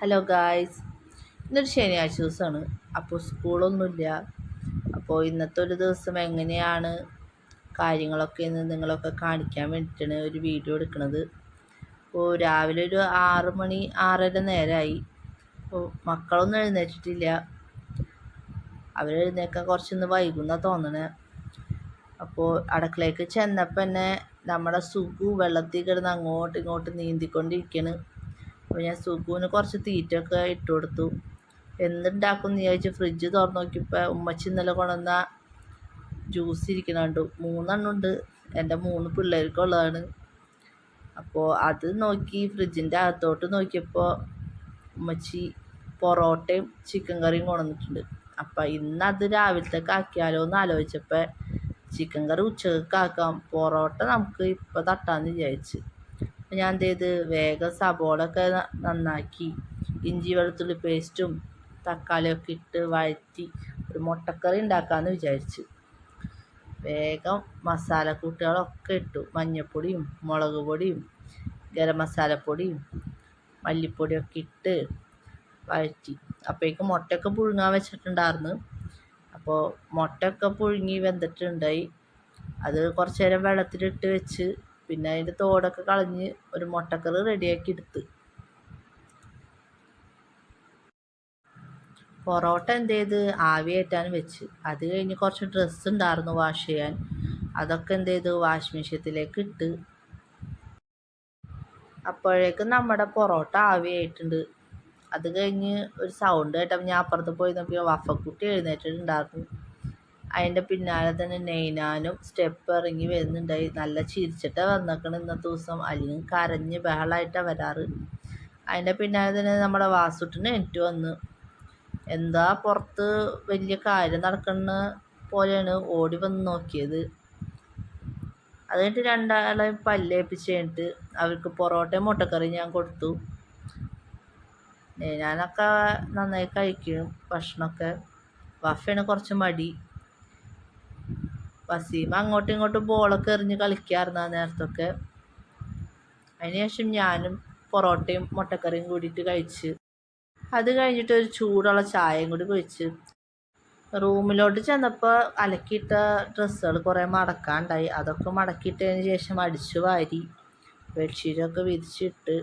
Hello guys ഇന്നൊരു ശനിയാഴ്ച ദിവസമാണ്. അപ്പോൾ സ്കൂളൊന്നുമില്ല. അപ്പോൾ ഇന്നത്തെ ഒരു ദിവസം എങ്ങനെയാണ് കാര്യങ്ങളൊക്കെ എന്ന് നിങ്ങളൊക്കെ കാണിക്കാൻ വേണ്ടിയിട്ടാണ് ഒരു വീഡിയോ എടുക്കുന്നത്. അപ്പോൾ രാവിലെ ഒരു ആറ് മണി ആറര നേരമായി. അപ്പോൾ മക്കളൊന്നും എഴുന്നേറ്റിട്ടില്ല. അവരെഴുന്നേക്കാൻ കുറച്ചൊന്ന് വൈകുന്ന തോന്നണേ. അപ്പോൾ അടുക്കളയ്ക്ക് ചെന്നപ്പോൾ തന്നെ നമ്മുടെ സുഖു വെള്ളത്തിൽ കിടന്ന് അങ്ങോട്ടും ഇങ്ങോട്ടും നീന്തിക്കൊണ്ടിരിക്കുകയാണ് അപ്പോൾ ഞാൻ സുഖുവിന് കുറച്ച് തീറ്റയൊക്കെ ഇട്ട് കൊടുത്തു. എന്തുണ്ടാക്കും എന്ന് വിചാരിച്ച് ഫ്രിഡ്ജ് തുറന്നു നോക്കിയപ്പോൾ ഉമ്മച്ചി ഇന്നലെ കൊണ്ടുവന്ന ജ്യൂസ് ഇരിക്കുന്നുണ്ട് മൂന്നെണ്ണമുണ്ട് എന്റെ മൂന്ന് പിള്ളേർക്കുള്ളതാണ് അപ്പോൾ അത് നോക്കി ഫ്രിഡ്ജിന്റെ അകത്തോട്ട് നോക്കിയപ്പോൾ ഉമ്മച്ചി പൊറോട്ടയും ചിക്കൻ കറിയും കൊണ്ടുവന്നിട്ടുണ്ട്. അപ്പം ഇന്ന് അത് രാവിലത്തേക്ക് ആക്കിയാലോ എന്ന് ആലോചിച്ചപ്പോൾ ചിക്കൻ കറി ഉച്ചയ്ക്ക് ആക്കാം. പൊറോട്ട നമുക്ക് ഇപ്പോൾ തട്ടാമെന്ന് വിചാരിച്ച്. ഞാൻ എന്ത് ചെയ്ത് വേഗം സബോള ഒക്കെ നന്നാക്കി. ഇഞ്ചി വെളുത്തുള്ളി പേസ്റ്റും തക്കാളിയൊക്കെ ഇട്ട് വഴറ്റി ഒരു മുട്ടക്കറി ഉണ്ടാക്കാമെന്ന് വിചാരിച്ചു. വേഗം മസാലക്കൂട്ടുകളൊക്കെ ഇട്ടു. മഞ്ഞൾപ്പൊടിയും മുളക് പൊടിയും ഗരം മസാലപ്പൊടിയും മല്ലിപ്പൊടിയൊക്കെ ഇട്ട് വഴറ്റി. അപ്പോഴേക്കും മുട്ടയൊക്കെ പുഴുങ്ങാൻ വെച്ചിട്ടുണ്ടായിരുന്നു. അപ്പോൾ മുട്ടയൊക്കെ പുഴുങ്ങി വെന്തിട്ടുണ്ടായി. അത് കുറച്ച് നേരം വെള്ളത്തിലിട്ട് വെച്ച് പിന്നെ അതിന്റെ തോടൊക്കെ കളഞ്ഞ് ഒരു മുട്ടക്കറി റെഡിയാക്കി എടുത്ത്. പൊറോട്ട എന്ത് ചെയ്ത് ആവി കയറ്റാൻ വെച്ച്. അത് കഴിഞ്ഞ് കുറച്ച് ഡ്രസ്സ് ഉണ്ടായിരുന്നു വാഷ് ചെയ്യാൻ. അതൊക്കെ എന്ത് ചെയ്തു വാഷ് മെഷീനത്തിലേക്ക് ഇട്ട്. അപ്പോഴേക്കും നമ്മുടെ പൊറോട്ട ആവിയായിട്ടുണ്ട് അത് കഴിഞ്ഞ് ഒരു സൗണ്ട് കേട്ടപ്പോൾ ഞാൻ അപ്പുറത്ത് പോയി നോക്കിയാൽ വഫക്കുട്ടി എഴുന്നേറ്റിട്ടുണ്ടായിരുന്നു. അതിന്റെ പിന്നാലെ തന്നെ നെയ്നാനും സ്റ്റെപ്പ് ഇറങ്ങി വരുന്നുണ്ടായി. നല്ല ചിരിച്ചിട്ടാണ് വന്നേക്കണം ഇന്നത്തെ ദിവസം. അല്ലെങ്കിൽ കരഞ്ഞ് ബഹളമായിട്ടാണ് വരാറ്. അതിന്റെ പിന്നാലെ തന്നെ നമ്മുടെ വാസുട്ടിന് എനിക്ക് വന്ന്. എന്താ പുറത്ത് വലിയ കാര്യം നടക്കുന്ന പോലെയാണ് ഓടി വന്ന് നോക്കിയത്. അത് കഴിഞ്ഞിട്ട് രണ്ടാളെ പല്ലേപ്പിച്ച് കഴിഞ്ഞിട്ട് അവർക്ക് പൊറോട്ടയും മുട്ടക്കറിയും ഞാൻ കൊടുത്തു. ഞാനൊക്കെ നന്നായി കഴിക്കും ഭക്ഷണമൊക്കെ. വഫയാണ് കുറച്ച് മടി. വസീമ അങ്ങോട്ടും ഇങ്ങോട്ടും ബോളൊക്കെ എറിഞ്ഞ് കളിക്കാറുണ്ട് ആ നേരത്തൊക്കെ. അതിനുശേഷം ഞാനും പൊറോട്ടയും മുട്ടക്കറിയും കൂടിയിട്ട് കഴിച്ച്. അത് കഴിഞ്ഞിട്ട് ഒരു ചൂടുള്ള ചായയും കൂടി കുഴിച്ച് റൂമിലോട്ട് ചെന്നപ്പോൾ അലക്കിയിട്ട ഡ്രസ്സുകൾ കുറേ മടക്കാണ്ടായി. അതൊക്കെ മടക്കിയിട്ടതിന് ശേഷം അടിച്ചു വാരി ബെഡ്ഷീറ്റൊക്കെ വിരിച്ചിട്ട്.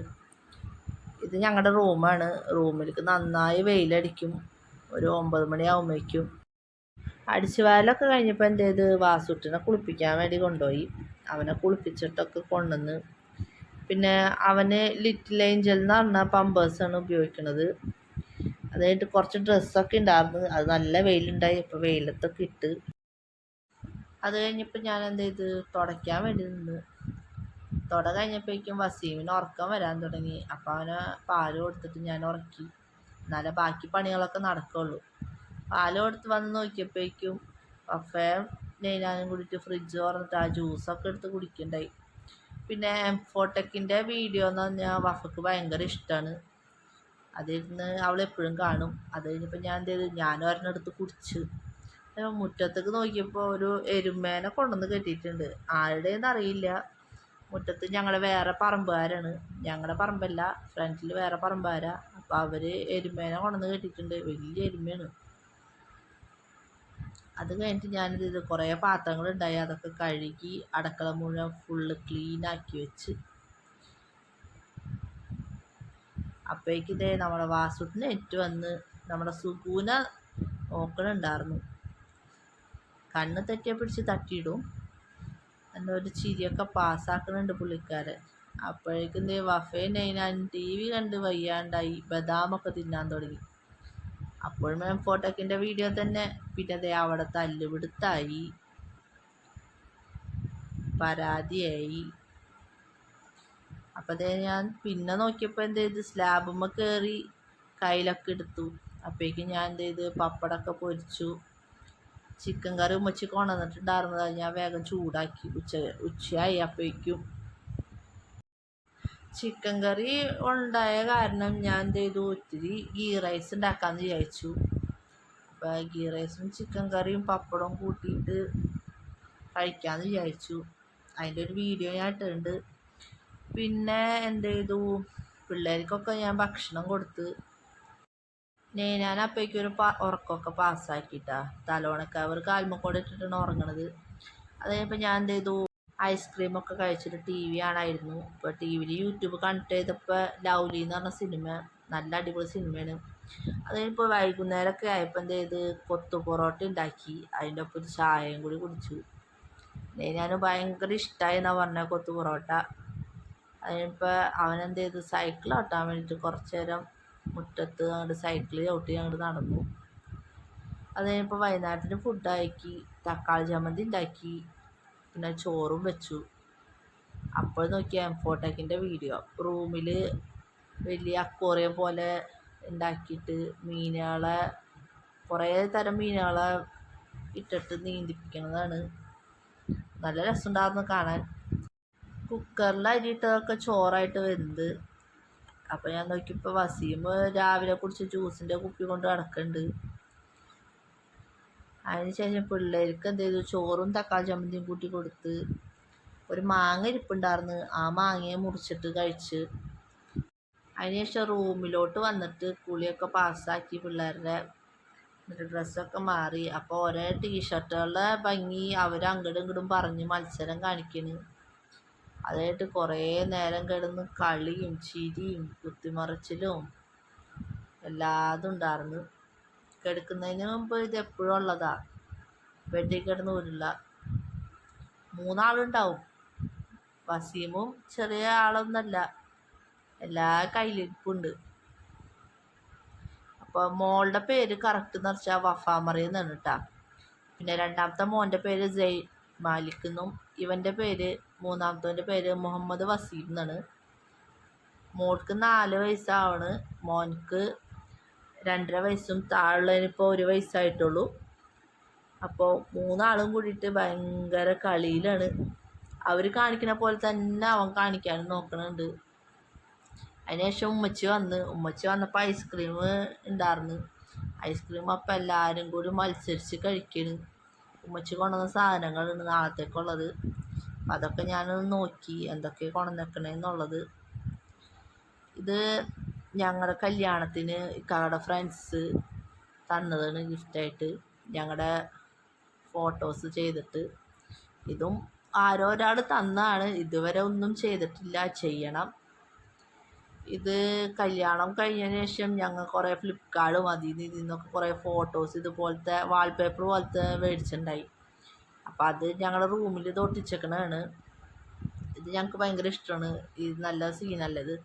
ഇത് ഞങ്ങളുടെ റൂമാണ്. റൂമിലേക്ക് നന്നായി വെയിലടിക്കും. ഒരു ഒമ്പത് മണിയാകുമ്പോഴേക്കും അടിച്ചു വാരലൊക്കെ കഴിഞ്ഞപ്പോൾ എന്ത് ചെയ്ത് വാസുട്ടിനെ കുളിപ്പിക്കാൻ വേണ്ടി കൊണ്ടുപോയി. അവനെ കുളിപ്പിച്ചിട്ടൊക്കെ കൊണ്ടുവന്ന്. പിന്നെ അവന് ലിറ്റിൽ ഏഞ്ചൽ എന്ന് പറഞ്ഞ പമ്പേഴ്സാണ് ഉപയോഗിക്കുന്നത് അത് കഴിഞ്ഞിട്ട് കുറച്ച് ഡ്രസ്സൊക്കെ ഉണ്ടായിരുന്നു അത് നല്ല വെയിലുണ്ടായി. ഇപ്പോൾ വെയിലത്തൊക്കെ ഇട്ട്. അത് കഴിഞ്ഞപ്പോൾ ഞാൻ എന്ത് ചെയ്ത് തുടയ്ക്കാൻ വേണ്ടി നിന്ന്. തുട കഴിഞ്ഞപ്പോഴേക്കും വസീമിന് ഉറക്കം വരാൻ തുടങ്ങി. അപ്പോൾ അവനെ പാൽ കൊടുത്തിട്ട് ഞാൻ ഉറക്കി. എന്നാലേ ബാക്കി പണികളൊക്കെ നടക്കുള്ളൂ. പാൽ എടുത്ത് വന്ന് നോക്കിയപ്പോഴേക്കും കഫേയും നെയ്നാനും കൂടിയിട്ട് ഫ്രിഡ്ജ് തുറന്നിട്ട് ആ ജ്യൂസൊക്കെ എടുത്ത് കുടിക്കണ്ടായി. പിന്നെ എം ഫോട്ടക്കിന്റെ വീഡിയോ എന്ന് പറഞ്ഞാൽ വഫക്ക് ഭയങ്കര ഇഷ്ടമാണ് അതിരുന്ന് അവൾ എപ്പോഴും കാണും. അത് കഴിഞ്ഞപ്പോൾ ഞാൻ എന്ത് ചെയ്തു? ഞാനും ഒരെണ്ണെടുത്ത് കുടിച്ച്. മുറ്റത്തേക്ക് നോക്കിയപ്പോൾ ഒരു എരുമേനെ കൊണ്ടുവന്ന് കെട്ടിയിട്ടുണ്ട്. ആരുടെയെന്ന് അറിയില്ല. മുറ്റത്ത് ഞങ്ങളെ വേറെ പറമ്പുകാരാണ്. ഞങ്ങളുടെ പറമ്പല്ല ഫ്രണ്ടിൽ വേറെ പറമ്പുകാരാണ് അപ്പോൾ അവർ എരുമേനെ കൊണ്ടുവന്ന് കെട്ടിയിട്ടുണ്ട്. വലിയ എരുമയാണ്. അത് കഴിഞ്ഞിട്ട് ഞാനിത് ഇത് കുറേ പാത്രങ്ങളുണ്ടായി. അതൊക്കെ കഴുകി അടുക്കള മുഴുവൻ ഫുള്ള് ക്ലീനാക്കി വെച്ച്. അപ്പോഴേക്കിതേ നമ്മുടെ വാസുട്ടിന് ഏറ്റു വന്ന് നമ്മുടെ സുഗൂന നോക്കണുണ്ടായിരുന്നു. കണ്ണ് തെറ്റിയെ പിടിച്ച് തട്ടിയിടും. എന്നൊരു ചിരിയൊക്കെ പാസ്സാക്കുന്നുണ്ട് പുള്ളിക്കാരൻ. അപ്പോഴേക്കും ദേ വഫേനെ ഞാൻ ടി വി കണ്ട് വയ്യാണ്ടായി. ബദാമൊക്കെ തിന്നാൻ തുടങ്ങി. അപ്പോഴും മാം ഫോട്ടോക്കിന്റെ വീഡിയോ തന്നെ. പിന്നെ ദേ അവിടെ തല്ലുപിടുത്തായി. പരാതിയായി. അപ്പം അതേ ഞാൻ പിന്നെ നോക്കിയപ്പോൾ എന്ത് ചെയ്ത്? സ്ലാബുമ്മ കയറി കയ്യിലൊക്കെ എടുത്തു. അപ്പോഴേക്കും ഞാൻ എന്ത് ചെയ്ത്? പപ്പടമൊക്കെ പൊരിച്ചു. ചിക്കൻ കറി ഉമ്മച്ചി കൊണ്ടുവന്നിട്ടുണ്ടായിരുന്നത്. ഞാൻ വേഗം ചൂടാക്കി. ഉച്ച ഉച്ചയായി അപ്പോഴേക്കും ചിക്കൻ കറി ഉണ്ടായ കാരണം ഞാൻ എന്ത് ചെയ്തു ഒത്തിരി ഗീ റൈസ് ഉണ്ടാക്കാമെന്ന് വിചാരിച്ചു. അപ്പോൾ ഗീ റൈസും ചിക്കൻ കറിയും പപ്പടവും കൂട്ടിയിട്ട് കഴിക്കാമെന്ന് വിചാരിച്ചു. അതിന്റെ ഒരു വീഡിയോ ഞാൻ ഇട്ടിട്ടുണ്ട്. പിന്നെ എന്ത് ചെയ്തു? പിള്ളേർക്കൊക്കെ ഞാൻ ഭക്ഷണം കൊടുത്ത്. ഞാൻ അപ്പേക്ക് ഒരു പാ ഉറക്കമൊക്കെ പാസ്സാക്കിയിട്ടാ തലോണക്കവർ കാൽമക്കോടെ ഇട്ടിട്ടാണ് ഉറങ്ങണത്. അത് ഞാൻ എന്ത് ചെയ്തു? ഐസ്ക്രീമൊക്കെ കഴിച്ചിട്ട് ടി വി കാണായിരുന്നു. ഇപ്പോൾ ടി വിയിൽ യൂട്യൂബ് കണ്ടിട്ട് ചെയ്തപ്പോൾ ലൗലി എന്ന് പറഞ്ഞ സിനിമ നല്ല അടിപൊളി സിനിമയാണ്. അത് കഴിഞ്ഞപ്പോൾ വൈകുന്നേരമൊക്കെ ആയപ്പോൾ എന്ത് ചെയ്ത്? കൊത്തു പൊറോട്ട ഉണ്ടാക്കി. അതിന്റെ ഒപ്പം ഒരു ചായയും കൂടി കുടിച്ചു. ഞാൻ ഭയങ്കര ഇഷ്ടമായി എന്നാണ് പറഞ്ഞത് കൊത്തു പൊറോട്ട. അതിനിപ്പോൾ അവനെന്ത് ചെയ്ത്? സൈക്കിൾ ഓട്ടാൻ വേണ്ടിയിട്ട് കുറച്ച് നേരം മുറ്റത്ത് അങ്ങോട്ട് സൈക്കിൾ ചവിട്ടി അങ്ങോട്ട് നടന്നു. അത് കഴിഞ്ഞപ്പോൾ വൈകുന്നേരത്തിന് ആക്കി. തക്കാളി ചമ്മന്തി ഉണ്ടാക്കി. പിന്നെ ചോറും വെച്ചു. അപ്പോൾ നോക്കിയ എംഫോട്ടെക്കിന്റെ വീഡിയോ റൂമിൽ വലിയ അക്വോറിയം പോലെ ഉണ്ടാക്കിയിട്ട് മീനുകളെ കുറേ തരം മീനുകളെ ഇട്ടിട്ട് നീന്തിപ്പിക്കുന്നതാണ് നല്ല രസമുണ്ടായിരുന്നു കാണാൻ. കുക്കറിൽ അരിയിട്ടതൊക്കെ ചോറായിട്ട് വെന്ത് അപ്പോൾ ഞാൻ നോക്കിയപ്പോൾ വസീം രാവിലെ കുടിച്ച ജ്യൂസിന്റെ കുപ്പി കൊണ്ട് കിടക്കുന്നുണ്ട് അതിനുശേഷം പിള്ളേർക്ക് എന്ത് ചെയ്തു? ചോറും തക്കാളി ചമ്മന്തിയും കൂട്ടി കൊടുത്ത് ഒരു മാങ്ങ ഇരിപ്പുണ്ടായിരുന്നു. ആ മാങ്ങയെ മുറിച്ചിട്ട് കഴിച്ച് അതിനുശേഷം റൂമിലോട്ട് വന്നിട്ട് കുളിയൊക്കെ പാസ്സാക്കി പിള്ളേരുടെ ഡ്രസ്സൊക്കെ മാറി. അപ്പോൾ ഓരോ ടീഷർട്ടുകളുടെ ഭംഗി അവർ അങ്ങോട്ടും ഇങ്ങോട്ടും പറഞ്ഞ് മത്സരം കാണിക്കണ്. അതായിട്ട് കുറേ നേരം കിടന്ന് കളിയും ചിരിയും കുത്തിമറിച്ചിലും എല്ലാതും ഉണ്ടായിരുന്നു. കിടക്കുന്നതിന് മുമ്പ് ഇത് എപ്പോഴും ഉള്ളതാ. ബെഡിൽ കിടന്ന് ഊരില്ല മൂന്നാളുണ്ടാവും. വസീമും ചെറിയ ആളൊന്നല്ല. എല്ലാ കയ്യിലിരിപ്പുണ്ട്. അപ്പോൾ മോളുടെ പേര് കറക്റ്റ് എന്ന് വെച്ചാൽ വഫാമറി എന്നാണ് കേട്ടോ. പിന്നെ രണ്ടാമത്തെ മോന്റെ പേര് ജയ് മാലിക് എന്നും ഇവന്റെ പേര് മൂന്നാമത്തവന്റെ പേര് മുഹമ്മദ് വസീം എന്നാണ്. മോൾക്ക് നാല് വയസ്സാവണ്. മോൻക്ക് രണ്ടര വയസ്സും താഴുള്ളതിനിപ്പോൾ ഒരു വയസ്സായിട്ടുള്ളൂ. അപ്പോൾ മൂന്നാളും കൂടിയിട്ട് ഭയങ്കര കളിയിലാണ്. അവർ കാണിക്കുന്ന പോലെ തന്നെ അവൻ കാണിക്കാനും നോക്കണുണ്ട്. അതിനുശേഷം ഉമ്മച്ചി വന്ന് ഉമ്മച്ചി വന്നപ്പോൾ ഐസ്ക്രീം ഉണ്ടായിരുന്നു ഐസ്ക്രീം അപ്പം എല്ലാവരും കൂടി മത്സരിച്ച് കഴിക്കണ്. ഉമ്മച്ചി കൊണ്ടുവന്ന സാധനങ്ങളുണ്ട് നാളത്തേക്കുള്ളത്. അതൊക്കെ ഞാനൊന്ന് നോക്കി എന്തൊക്കെ കൊണ്ടുവന്നേക്കണേന്നുള്ളത്. ഇത് ഞങ്ങളുടെ കല്യാണത്തിന് ഇക്കാടെ ഫ്രണ്ട്സ് തന്നതാണ് ഗിഫ്റ്റായിട്ട് ഞങ്ങളുടെ ഫോട്ടോസ് ചെയ്തിട്ട്. ഇതും ആരോ ഒരാൾ തന്നാണ്. ഇതുവരെ ഒന്നും ചെയ്തിട്ടില്ല. ചെയ്യണം. ഇത് കല്യാണം കഴിഞ്ഞതിന് ശേഷം ഞങ്ങൾ കുറേ ഫ്ലിപ്കാർട്ടും അതിൽ നിന്ന് നിന്നൊക്കെ കുറേ ഫോട്ടോസ് ഇതുപോലത്തെ വാൾപേപ്പർ പോലത്തെ മേടിച്ചിട്ടുണ്ടായി അപ്പോൾ അത് ഞങ്ങളുടെ റൂമിൽ ഇത് ഒട്ടിച്ചേക്കണതാണ്. ഇത് ഞങ്ങൾക്ക് ഭയങ്കര ഇഷ്ടമാണ് ഇത് നല്ല സീനല്ലേ ഇത്?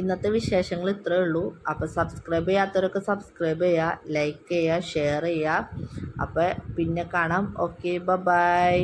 ഇന്നത്തെ വിശേഷങ്ങൾ ഇത്രയേ ഉള്ളൂ. അപ്പോൾ സബ്സ്ക്രൈബ് ചെയ്യാത്തവരൊക്കെ സബ്സ്ക്രൈബ് ചെയ്യുക ലൈക്ക് ചെയ്യുക ഷെയർ ചെയ്യുക അപ്പോൾ പിന്നെ കാണാം. Okay bye